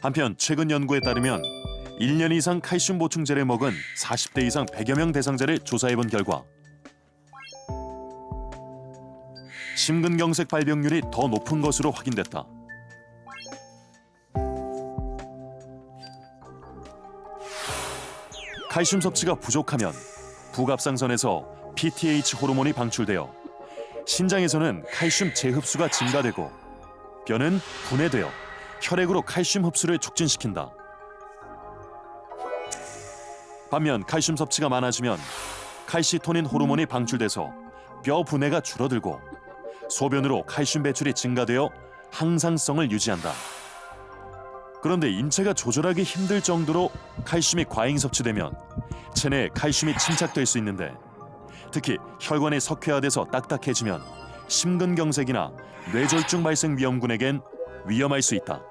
한편 최근 연구에 따르면 1년 이상 칼슘 보충제를 먹은 40대 이상 100여 명 대상자를 조사해 본 결과 심근경색 발병률이 더 높은 것으로 확인됐다. 칼슘 섭취가 부족하면 부갑상선에서 PTH 호르몬이 방출되어 신장에서는 칼슘 재흡수가 증가되고 뼈는 분해되어 혈액으로 칼슘 흡수를 촉진시킨다. 반면 칼슘 섭취가 많아지면 칼시토닌 호르몬이 방출돼서 뼈 분해가 줄어들고 소변으로 칼슘 배출이 증가되어 항상성을 유지한다. 그런데 인체가 조절하기 힘들 정도로 칼슘이 과잉 섭취되면 체내에 칼슘이 침착될 수 있는데 특히 혈관이 석회화돼서 딱딱해지면 심근경색이나 뇌졸중 발생 위험군에겐 위험할 수 있다.